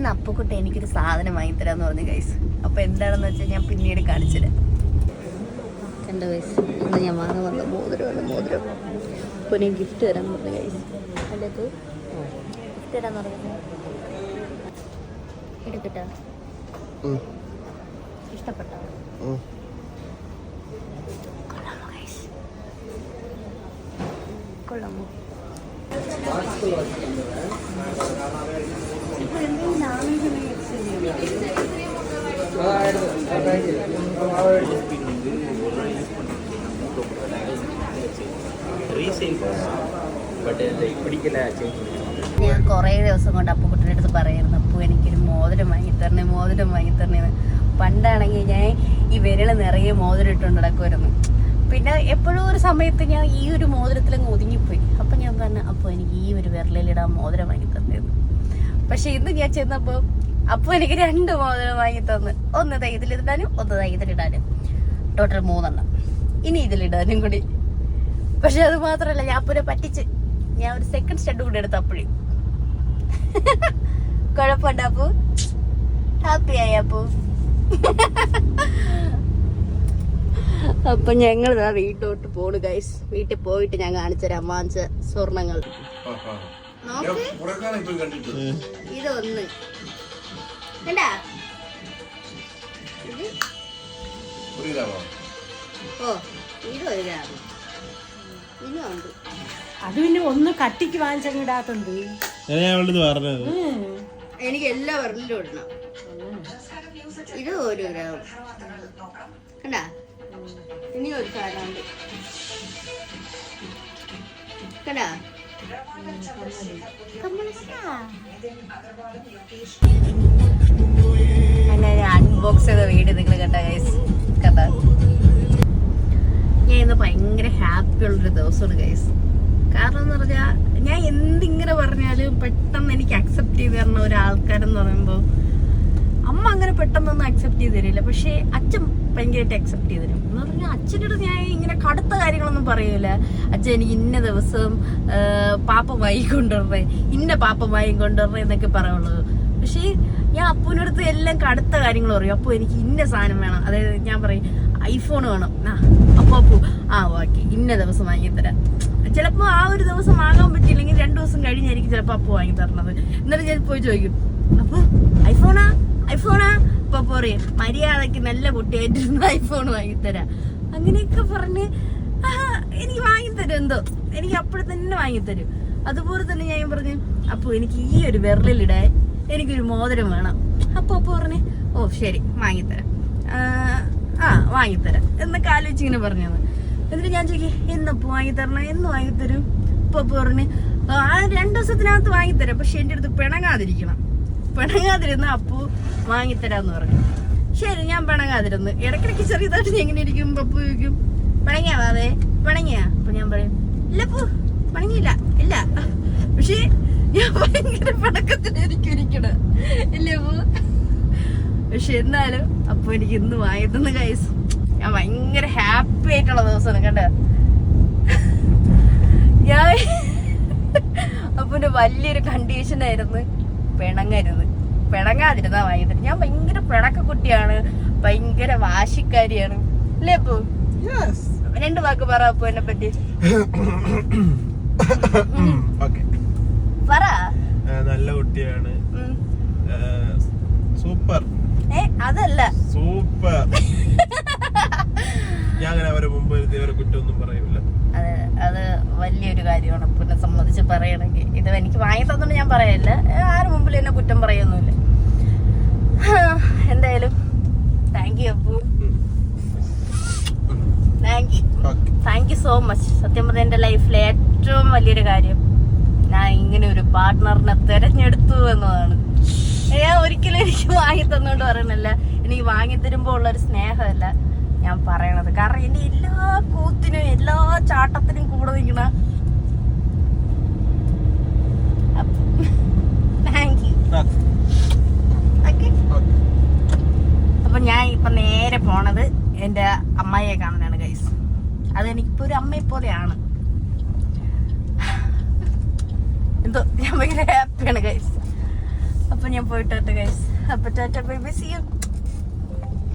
ഇന്ന് അപ്പുക്കുട്ടി എനിക്കൊരു സാധനം വാങ്ങിത്തരാന്ന് പറഞ്ഞു ഗൈസ് അപ്പൊ എന്താണെന്ന് വെച്ചാൽ ഞാൻ പിന്നീട് കാണിച്ചുതരാം രണ്ട് ഗൈസ് ഇന്ന് ഞാൻ വാങ്ങാൻ വന്ന മോതിരമാണ് മോതിരം. അപ്പോൾ ഞാൻ ഗിഫ്റ്റ് തരാൻ പറഞ്ഞു ഗൈസ് അല്ലേ ഗിഫ്റ്റ് തരാൻ പറഞ്ഞു. എടുക്കട്ടോ ഇഷ്ടപ്പെട്ടോ? കൊള്ളാമോ ഗൈസ് കൊള്ളാമോ? ഞാൻ കുറേ ദിവസം കൊണ്ട് അപ്പുക്കുട്ടിന്റെ അടുത്ത് പറയുന്നു അപ്പു എനിക്കൊരു മോതിരം വാങ്ങിത്തരണേ മോതിരം വാങ്ങിത്തരണേന്ന് പണ്ടാണെങ്കിൽ ഞാൻ ഈ വിരൽ നിറയെ മോതിരം ഇട്ടുകൊണ്ട് നടക്കുമായിരുന്നു. പിന്നെ എപ്പോഴും ഒരു സമയത്ത് ഞാൻ ഈ ഒരു മോതിരത്തിലങ്ങ് ഒതുങ്ങിപ്പോയി. അപ്പം ഞാൻ പറഞ്ഞു അപ്പോൾ എനിക്ക് ഈ ഒരു വിരലിലിടാൻ മോതിരം വാങ്ങിത്തന്നേന്ന് പക്ഷെ ഇന്ന് ഞാൻ ചെന്നപ്പോൾ അപ്പോൾ എനിക്ക് രണ്ട് മോതിരം വാങ്ങി തന്ന്. ഒന്ന് തൈതിലിടാനും ഒന്ന് തൈതിലിടാനും ടോട്ടൽ മൂന്നെണ്ണം. ഇനി ഇതിലിടാനും കൂടി. പക്ഷെ അത് മാത്രല്ല ഞാൻ പിന്നെ പറ്റിച്ച് ഞാൻ ഒരു സെക്കൻഡ് സ്റ്റഡ് കൂടെ എടുത്ത അപ്പഴേ കുഴപ്പമുണ്ട് അപ്പു? ഹാപ്പി ആയി അപ്പു. അപ്പൊ ഞങ്ങൾ വീട്ടിലോട്ട് പോണു ഗൈസ് വീട്ടിൽ പോയിട്ട് ഞാൻ കാണിച്ചുതരാം വാങ്ങിച്ച സ്വർണങ്ങൾ. ഇതൊന്ന്. കണ്ടാ? ഓ ഇത്? ഒരു ഗ്രാമം. അത് പിന്നെ ഒന്ന് കട്ടിക്ക് വാങ്ങിച്ചങ്ങിടാത്തത്. പറഞ്ഞത്. എനിക്ക് എല്ലാ വിരലിലും ഇടണം. ഇത് ഒരു ഗ്രാം കണ്ടാ? ഇനി ഒരു സാധനമുണ്ട് കണ്ടാ? അൺബോക്സ് ചെയ്ത ഹാപ്പി ഉള്ളൊരു ദിവസമാണ് ഗൈസ് കാരണം എന്ന് പറഞ്ഞാൽ ഞാൻ എന്തിങ്ങനെ പറഞ്ഞാലും പെട്ടെന്ന് എനിക്ക് അക്സെപ്റ്റ് ചെയ്ത് തരുന്ന ഒരാൾക്കാരെന്ന് പറയുമ്പോൾ അമ്മ അങ്ങനെ പെട്ടെന്നൊന്നും അക്സെപ്റ്റ് ചെയ്ത് തരില്ല. പക്ഷേ അച്ഛൻ ഭയങ്കരമായിട്ട് അക്സെപ്റ്റ് ചെയ്ത് തരും. എന്ന് പറഞ്ഞാൽ അച്ഛന്റെ അടുത്ത് ഞാൻ ഇങ്ങനെ കടുത്ത കാര്യങ്ങളൊന്നും പറയൂല. അച്ഛൻ എനിക്ക് ഇന്ന ദിവസം പാപ്പ വായി കൊണ്ടുവരണേ ഇന്ന പാപ്പ വായി കൊണ്ടുവരണേ എന്നൊക്കെ പറയുള്ളൂ. പക്ഷേ ഞാൻ അപ്പൂനടുത്ത് എല്ലാം കടുത്ത കാര്യങ്ങൾ പറയും. അപ്പോൾ എനിക്ക് ഇന്ന സാധനം വേണം. അതായത് ഞാൻ പറയും ഐഫോൺ വേണം. ആ അപ്പോൾ ആ ഓക്കെ ഇന്ന ദിവസം വാങ്ങിത്തരാം. ചിലപ്പോ ആ ഒരു ദിവസം വാങ്ങാൻ പറ്റിയില്ലെങ്കിൽ രണ്ടു ദിവസം കഴിഞ്ഞായിരിക്കും ചിലപ്പോൾ അപ്പോ വാങ്ങി തരണത്. എന്നിട്ട് ഞാൻ പോയി ചോദിക്കും അപ്പൊ ഐഫോണാ? ഐഫോണാ? അപ്പൊ പറയും മര്യാദയ്ക്ക് നല്ല കുട്ടിയായിട്ടിരുന്ന ഐഫോൺ വാങ്ങിത്തരാം. അങ്ങനെയൊക്കെ പറഞ്ഞ് എനിക്ക് വാങ്ങിത്തരും എന്തോ. എനിക്ക് അപ്പോഴെ തന്നെ വാങ്ങിത്തരും. അതുപോലെ തന്നെ ഞാൻ പറഞ്ഞു അപ്പൊ എനിക്ക് ഈ ഒരു വിരലിലിടാൻ എനിക്കൊരു മോതിരം വേണം. അപ്പൊ അപ്പൊ പറഞ്ഞ് ഓ ശരി വാങ്ങിത്തരാം. ആ, വാങ്ങിത്തരാം. എന്നൊക്കെ ആലോചിച്ച് ഇങ്ങനെ പറഞ്ഞത്. എന്നിട്ട് ഞാൻ ചോദിക്കും എന്നപ്പോ വാങ്ങിത്തരണം എന്ന് വാങ്ങിത്തരും? ഇപ്പൊ പറഞ്ഞ് ആ രണ്ടു ദിവസത്തിനകത്ത് വാങ്ങിത്തരാം. പക്ഷെ എന്റെ അടുത്ത് പിണങ്ങാതിരിക്കണം. പിണങ്ങാതിരുന്ന അപ്പു വാങ്ങിത്തരാന്ന് പറഞ്ഞു. ശരി ഞാൻ പിണങ്ങാതിരുന്ന്. ഇടക്കിടക്ക് ചെറിയതായിട്ട് ഞാൻ എങ്ങനെ ഇരിക്കും. പപ്പു ചോദിക്കും പിണങ്ങിയാവാതെ പിണങ്ങിയാ? അപ്പൊ ഞാൻ പറയും ഇല്ല പൂ പിണങ്ങിയില്ല. ഇല്ല. പക്ഷേ ഞാൻ ഭയങ്കര പിണക്കത്തിലായിരിക്കും ഇരിക്കണ ഇല്ലേ പൂ? പക്ഷെ എന്നാലും അപ്പൊ എനിക്ക് ഇന്ന് വാങ്ങിത്തുന്ന കൈസ് ഞാൻ ഭയങ്കര ഹാപ്പി ആയിട്ടുള്ള ദിവസമാണ് കണ്ട? ഞാൻ അപ്പൊ ഒരു വലിയൊരു കണ്ടീഷൻ ആയിരുന്നു പിണങ്ങരുത്. പിണങ്ങാതിരുന്നാ വാങ്ങിയത് ഞാൻ ഭയങ്കര പിണക്ക കുട്ടിയാണ് ഭയങ്കര വാശിക്കാരിയാണ്. അല്ലേ അപ്പു? രണ്ട് വാക്ക് പറ അപ്പു എന്നെ പറ്റി. പറ. നല്ല കുട്ടിയാണ്. സൂപ്പർ. ഏ അതല്ല. സൂപ്പർ. ഞാൻ അങ്ങനെ അവരെ മുമ്പ് ഇതേവരെ കുറ്റമൊന്നും പറയൂല. അത് അത് വലിയൊരു കാര്യമാണ്. പിന്നെ സംബന്ധിച്ച് പറയണമെങ്കിൽ ഇത് എനിക്ക് വാങ്ങി തന്നിട്ട് ഞാൻ പറയല്ല. ആരും മുമ്പിൽ എന്നെ കുറ്റം പറയൊന്നുമില്ല. എന്തായാലും thank you Appu. Thank you thank you so much സത്യം പറഞ്ഞ എന്റെ ലൈഫിലെ ഏറ്റവും വലിയൊരു കാര്യം. ഞാൻ ഇങ്ങനെ ഒരു പാർട്ട്ണറിനെ തിരഞ്ഞെടുത്തു എന്നതാണ്. ഞാൻ ഒരിക്കലും എനിക്ക് വാങ്ങി തന്നോണ്ട് പറയണല്ല. എനിക്ക് വാങ്ങി തരുമ്പോ ഉള്ള ഒരു സ്നേഹമല്ല ഞാൻ പറയണത്. കാരണം എന്റെ എല്ലാ കൂത്തിനും എല്ലാ ചാട്ടത്തിനും കൂടെ നിൽക്കണ അപ്പൊ ഞാൻ ഇപ്പൊ നേരെ പോണത് എന്റെ അമ്മയെ കാണാനാണ് ഗൈസ് അത് എനിക്കിപ്പോ ഒരു അമ്മയെ പോലെയാണ്. എന്തോ ഞാൻ ഭയങ്കര ഹാപ്പിയാണ് ഗൈസ് ഞാൻ പോയിട്ട് ഗൈസ് അപ്പൊ tata bye bye see you